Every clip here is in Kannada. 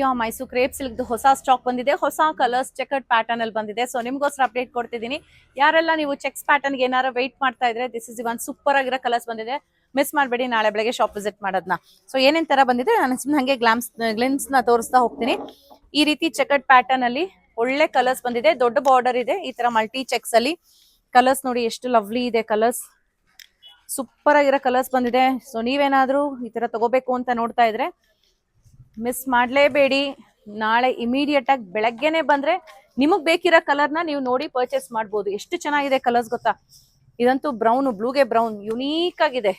ಪ್ಯೂರ್ ಮೈಸೂರು ಕ್ರೇಪ್ ಸಿಲ್ಕ್ದು ಹೊಸ ಸ್ಟಾಕ್ ಬಂದಿದೆ, ಹೊಸ ಕಲರ್ಸ್ ಚೆಕರ್ಡ್ ಪ್ಯಾಟರ್ನ್ ಅಲ್ಲಿ ಬಂದಿದೆ. ಸೊ ನಿಮ್ಗೋಸ್ಕರ ಅಪ್ಡೇಟ್ ಕೊಡ್ತಿದ್ದೀನಿ. ಯಾರೆಲ್ಲ ನೀವು ಚೆಕ್ಸ್ ಪ್ಯಾಟರ್ನ್ಗೆ ಏನಾರು ವೆಯ್ಟ್ ಮಾಡ್ತಾ ಇದ್ರೆ ದಿಸ್ ಇಸ್ ಒನ್ ಸೂಪರ್ ಆಗಿರೋ ಕಲರ್ಸ್ ಬಂದಿದೆ. ಮಿಸ್ ಮಾಡಬೇಡಿ, ನಾಳೆ ಬೆಳಗ್ಗೆ ಶಾಪ್ ವಿಸಿಟ್ ಮಾಡೋದನ್ನ ಸೊ ಏನೇನ್ ತರ ಬಂದಿದೆ, ನಾನು ಸುಮ್ಮನೆ ಹಂಗೆ ಗ್ಲಾಮ್ಸ್ ಗ್ಲಿಮ್ಸ್ನ ತೋರಿಸ್ತಾ ಹೋಗ್ತೀನಿ. ಈ ರೀತಿ ಚೆಕರ್ಡ್ ಪ್ಯಾಟರ್ನ್ ಅಲ್ಲಿ ಒಳ್ಳೆ ಕಲರ್ಸ್ ಬಂದಿದೆ, ದೊಡ್ಡ ಬಾರ್ಡರ್ ಇದೆ. ಈ ತರ ಮಲ್ಟಿ ಚೆಕ್ಸ್ ಅಲ್ಲಿ ಕಲರ್ಸ್ ನೋಡಿ ಎಷ್ಟು ಲವ್ಲಿ ಇದೆ ಕಲರ್ಸ್ ಸೂಪರ್ ಆಗಿರೋ ಕಲರ್ಸ್ ಬಂದಿದೆ. ಸೊ ನೀವೇನಾದ್ರೂ ಈ ತರ ತಗೋಬೇಕು ಅಂತ ನೋಡ್ತಾ ಇದ್ರೆ ಮಿಸ್ ಮಾಡಲೇಬೇಡಿ. ನಾಳೆ ಇಮಿಡಿಯೇಟ್ ಆಗಿ ಬೆಳಗ್ಗೆನೆ ಬಂದ್ರೆ ನಿಮಗ್ ಬೇಕಿರೋ ಕಲರ್ನ ನೀವು ನೋಡಿ ಪರ್ಚೇಸ್ ಮಾಡ್ಬೋದು. ಎಷ್ಟು ಚೆನ್ನಾಗಿದೆ ಕಲರ್ಸ್ ಗೊತ್ತಾ? ಇದಂತೂ ಬ್ರೌನ್ ಬ್ಲೂಗೆ ಬ್ರೌನ್ ಯುನೀಕ್ ಆಗಿದೆ.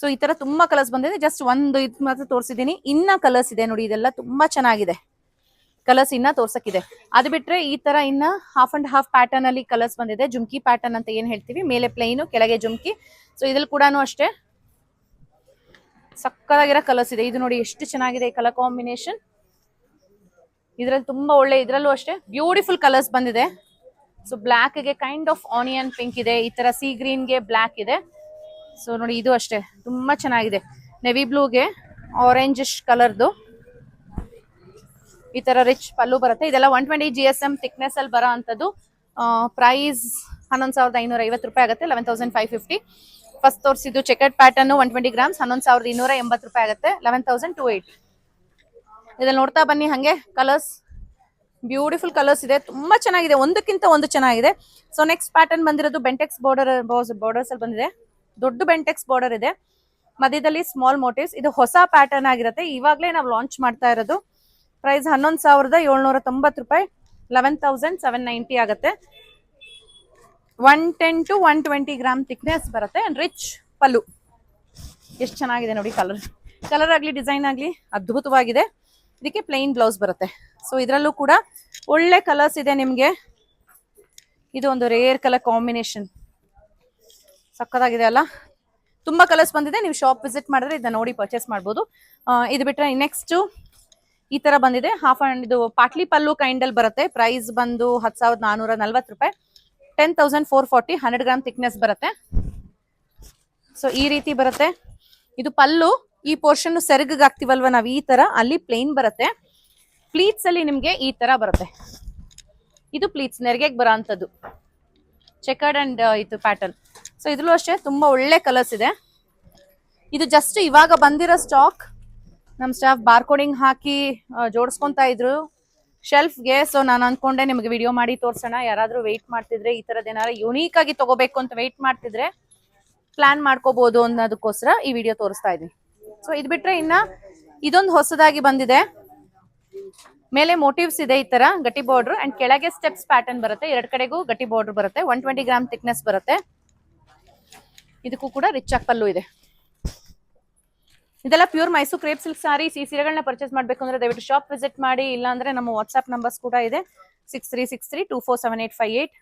ಸೊ ಈ ತರ ತುಂಬಾ ಕಲರ್ಸ್ ಬಂದಿದೆ. ಜಸ್ಟ್ ಒಂದು ಇದು ಮಾತ್ರ ತೋರಿಸಿದೀನಿ ಇನ್ನ ಕಲರ್ಸ್ ಇದೆ ನೋಡಿ, ಇದೆಲ್ಲ ತುಂಬಾ ಚೆನ್ನಾಗಿದೆ. ಕಲರ್ಸ್ ಇನ್ನ ತೋರ್ಸಕ್ಕಿದೆ. ಅದು ಬಿಟ್ರೆ ಈ ತರ ಇನ್ನ ಹಾಫ್ ಅಂಡ್ ಹಾಫ್ ಪ್ಯಾಟರ್ನ್ ಅಲ್ಲಿ ಕಲರ್ಸ್ ಬಂದಿದೆ. ಜುಮ್ಕಿ ಪ್ಯಾಟರ್ನ್ ಅಂತ ಏನ್ ಹೇಳ್ತೀವಿ? ಮೇಲೆ ಪ್ಲೈನು ಕೆಳಗೆ ಜುಮ್ಕಿ. ಸೊ ಇದ್ರಲ್ಲಿ ಕೂಡ ಅಷ್ಟೇ. ಸಕ್ಕದಾಗಿರೋ ಕಲರ್ಸ್ ಇದೆ. ಇದು ನೋಡಿ ಎಷ್ಟು ಚೆನ್ನಾಗಿದೆ ಈ ಕಲರ್ ಕಾಂಬಿನೇಷನ್ ಇದ್ರಲ್ಲಿ ತುಂಬಾ ಒಳ್ಳೆ, ಇದ್ರಲ್ಲೂ ಅಷ್ಟೇ ಬ್ಯೂಟಿಫುಲ್ ಕಲರ್ಸ್ ಬಂದಿದೆ. ಸೊ ಬ್ಲಾಕ್ಗೆ ಕೈಂಡ್ ಆಫ್ ಆನಿಯನ್ ಪಿಂಕ್ ಇದೆ. ಈ ತರ ಸಿ ಗ್ರೀನ್ಗೆ ಬ್ಲಾಕ್ ಇದೆ. ಸೊ ನೋಡಿ ಇದು ಅಷ್ಟೇ. ತುಂಬಾ ಚೆನ್ನಾಗಿದೆ. ನೆವಿ ಬ್ಲೂಗೆ ಆರೆಂಜ್ ಕಲರ್ದು ಈ ತರ ರಿಚ್ ಪಲ್ಲು ಬರುತ್ತೆ. ಇದೆಲ್ಲ one twenty G S M thickness ಅಲ್ಲಿ ಬರೋ ಅಂಥದ್ದು ಪ್ರೈಸ್ ಹನ್ನೊಂದು ಸಾವಿರದ ಐನೂರ ಐವತ್ತು ರೂಪಾಯಿ ಆಗುತ್ತೆ. Eleven thousand five fifty first ತೋರಿಸಿದ್ದು checked pattern one twenty grams ಹನ್ನೊಂದು ಸಾವಿರದ ಇನ್ನೂರ ಎಂಬತ್ತು ರೂಪಾಯಿ ಆಗುತ್ತೆ. ಲೆವೆನ್ ತೌಸಂಡ್ ಟು ಏಯ್ಟಿ ಇದ್ರಲ್ಲಿ ನೋಡ್ತಾ ಬನ್ನಿ ಹಂಗೆ ಕಲರ್ಸ್ ಬ್ಯೂಟಿಫುಲ್ ಕಲರ್ಸ್ ಇದೆ. ತುಂಬಾ ಚೆನ್ನಾಗಿದೆ. ಒಂದಕ್ಕಿಂತ ಒಂದು ಚೆನ್ನಾಗಿದೆ. ಸೊ ನೆಕ್ಸ್ಟ್ ಪ್ಯಾಟರ್ನ್ ಬಂದಿರೋದು ಬೆಂಟೆಕ್ಸ್ ಬಾರ್ಡರ್ ಬಾರ್ಡರ್ಸ್ ಅಲ್ಲಿ ಬಂದಿದೆ. ದೊಡ್ಡ ಬೆಂಟೆಕ್ಸ್ ಬಾರ್ಡರ್ ಇದೆ. ಮಧ್ಯದಲ್ಲಿ ಸ್ಮಾಲ್ ಮೋಟಿವ್ಸ್ ಇದು ಹೊಸ ಪ್ಯಾಟರ್ನ್ ಆಗಿರುತ್ತೆ. ಇವಾಗಲೇ ನಾವು ಲಾಂಚ್ ಮಾಡ್ತಾ ಇರೋದು. ಪ್ರೈಸ್ ಹನ್ನೊಂದು ಸಾವಿರದ ಏಳ್ನೂರ ತೊಂಬತ್ತು ರೂಪಾಯಿ. ಲೆವೆನ್ ತೌಸಂಡ್ ಸೆವೆನ್ ನೈಂಟಿ ಆಗುತ್ತೆ. One ten to one twenty gram thickness ಬರುತ್ತೆ ರಿಚ್ ಪಲ್ಲು. ಎಷ್ಟು ಚೆನ್ನಾಗಿದೆ ನೋಡಿ ಕಲರ್ ಕಲರ್ ಆಗಲಿ ಡಿಸೈನ್ ಆಗಲಿ ಅದ್ಭುತವಾಗಿದೆ. ಇದಕ್ಕೆ ಪ್ಲೈನ್ ಬ್ಲೌಸ್ ಬರುತ್ತೆ. ಸೊ ಇದರಲ್ಲೂ ಕೂಡ ಒಳ್ಳೆ ಕಲರ್ಸ್ ಇದೆ ನಿಮಗೆ. ಇದು ಒಂದು ರೇರ್ ಕಲರ್ ಕಾಂಬಿನೇಷನ್ ಸಕ್ಕದಾಗಿದೆ ಅಲ್ಲ? ತುಂಬ ಕಲರ್ಸ್ ಬಂದಿದೆ. ನೀವು ಶಾಪ್ ವಿಸಿಟ್ ಮಾಡಿದ್ರೆ ಇದನ್ನ ನೋಡಿ ಪರ್ಚೇಸ್ ಮಾಡ್ಬೋದು. ಇದು ಬಿಟ್ಟರೆ ನೆಕ್ಸ್ಟ್ ಈ ತರ ಬಂದಿದೆ. ಹಾಫ್ ಅಂಡ್ ಇದು ಪಾಟ್ಲಿ ಪಲ್ಲು ಕೈಂಡಲ್ಲಿ ಬರುತ್ತೆ. ಪ್ರೈಸ್ ಬಂದು ಹತ್ತು ಸಾವಿರದ ನಾನೂರ ನಲ್ವತ್ತು ರೂಪಾಯಿ. Ten thousand four forty hundred gram thickness ಬರುತ್ತೆ. ಸೊ ಈ ರೀತಿ ಬರುತ್ತೆ. ಇದು ಪಲ್ಲು, ಈ ಪೋರ್ಷನ್ ಸೆರಗಿಗೆ ನಾವು ಈ ತರ? ಅಲ್ಲಿ ಪ್ಲೇನ್ ಬರುತ್ತೆ. ಪ್ಲೀಟ್ಸ್ ಅಲ್ಲಿ ನಿಮ್ಗೆ ಈ ತರ ಬರುತ್ತೆ. ಇದು ಪ್ಲೀಟ್ಸ್ ನೆರಿಗೆ ಬರೋ ಅಂಥದ್ದು. ಚೆಕರ್ಡ್ ಅಂಡ್ ಇದು ಪ್ಯಾಟರ್ನ್ ಸೊ ಇದ್ರಲ್ಲೂ ಅಷ್ಟೇ, ತುಂಬಾ ಒಳ್ಳೆ ಕಲರ್ಸ್ ಇದೆ. ಇದು ಜಸ್ಟ್ ಇವಾಗ ಬಂದಿರೋ ಸ್ಟಾಕ್ ನಮ್ಮ ಸ್ಟಾಫ್ ಬಾರ್ಕೋಡಿಂಗ್ ಹಾಕಿ ಜೋಡಿಸ್ಕೊಂತ ಜೋಡಿಸ್ಕೊಂತಾ ಇದ್ರು. ಶೆಲ್ಫ್ಗೆ ಸೊ ನಾನು ಅನ್ಕೊಂಡೆ ನಿಮಗೆ ವಿಡಿಯೋ ಮಾಡಿ ತೋರ್ಸೋಣ. ಯಾರಾದ್ರೂ ವೆಯ್ಟ್ ಮಾಡ್ತಿದ್ರೆ ಈ ತರದ್ ಏನಾರ ಯುನೀಕ್ ಆಗಿ ತಗೋಬೇಕು ಅಂತ ವೆಯ್ಟ್ ಮಾಡ್ತಿದ್ರೆ ಪ್ಲಾನ್ ಮಾಡ್ಕೋಬಹುದು ಅನ್ನೋದಕ್ಕೋಸ್ಕರ ಈ ವಿಡಿಯೋ ತೋರಿಸ್ತಾ ಇದೀನಿ ಸೊ ಇದು ಬಿಟ್ರೆ ಇನ್ನ ಇದೊಂದು ಹೊಸದಾಗಿ ಬಂದಿದೆ. ಮೇಲೆ ಮೋಟಿವ್ಸ್ ಇದೆ ಈ ತರ, ಗಟ್ಟಿ ಬಾರ್ಡರ್ ಅಂಡ್ ಕೆಳಗೆ ಸ್ಟೆಪ್ಸ್ ಪ್ಯಾಟರ್ನ್ ಬರುತ್ತೆ. ಎರಡ್ ಕಡೆಗೂ ಗಟ್ಟಿ ಬಾರ್ಡರ್ ಬರುತ್ತೆ. ಒನ್ ಟ್ವೆಂಟಿ ಗ್ರಾಮ್ ಥಿಕ್ನೆಸ್ ಬರುತ್ತೆ. ಇದಕ್ಕೂ ಕೂಡ ರಿಚ್ ಆಗಿ ಪಲ್ಲು ಇದೆ. ಇದೆಲ್ಲ pure Mysuru crepe silk saris ಈ ಸೀರೆಗಳನ್ನ ಪರ್ಚೇಸ್ ಮಾಡಬೇಕು ಅಂದ್ರೆ ದಯವಿಟ್ಟು ಶಾಪ್ ವಿಸಿಟ್ ಮಾಡಿ, ಇಲ್ಲಾಂದ್ರೆ ನಮ್ಮ ವಾಟ್ಸ್ಆಪ್ ನಂಬರ್ಸ್ ಕೂಡ ಇದೆ. Six three six three two four seven eight five eight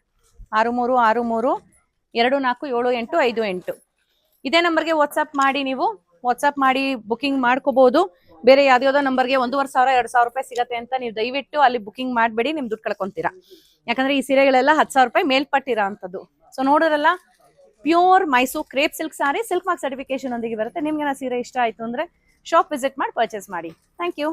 ಆರು ಮೂರು ಆರು ಮೂರು, ಎರಡು ನಾಲ್ಕು, ಏಳು ಎಂಟು, ಐದು ಎಂಟು. ಇದೇ ನಂಬರ್ಗೆ ವಾಟ್ಸ್ಆಪ್ ಮಾಡಿ ನೀವು. ವಾಟ್ಸ್ಆಪ್ ಮಾಡಿ ಬುಕಿಂಗ್ ಮಾಡ್ಕೋಬಹುದು ಬೇರೆ ಯಾವ್ದಾವ್ದೋ ನಂಬರ್ಗೆ ಒಂದೂವರೆ ಸಾವಿರ, ಎರಡು ಸಾವಿರ ರೂಪಾಯಿ ಸಿಗತ್ತೆ ಅಂತ ನೀವು ದಯವಿಟ್ಟು ಅಲ್ಲಿ ಬುಕಿಂಗ್ ಮಾಡಬೇಡಿ, ನಿಮ್ ದುಡ್ಡು ಕಳ್ಕೊಂತೀರಾ. ಯಾಕಂದ್ರೆ ಈ ಸೀರೆಗಳೆಲ್ಲ ಹತ್ತು ಸಾವಿರ ರೂಪಾಯಿ ಮೇಲ್ಪಟ್ಟಿರೋ ಅಂಥದ್ದು. So ನೋಡೋರಲ್ಲ pure Mysuru crepe silk sari, silk mark certification ಒಂದಿಗೆ ಬರುತ್ತೆ. ನಿಮ್ಗೆ ಸೀರೆ ಇಷ್ಟ ಆಯ್ತು ಅಂದ್ರೆ ಶಾಪ್ ವಿಸಿಟ್ ಮಾಡಿ ಪರ್ಚೇಸ್ ಮಾಡಿ. Thank you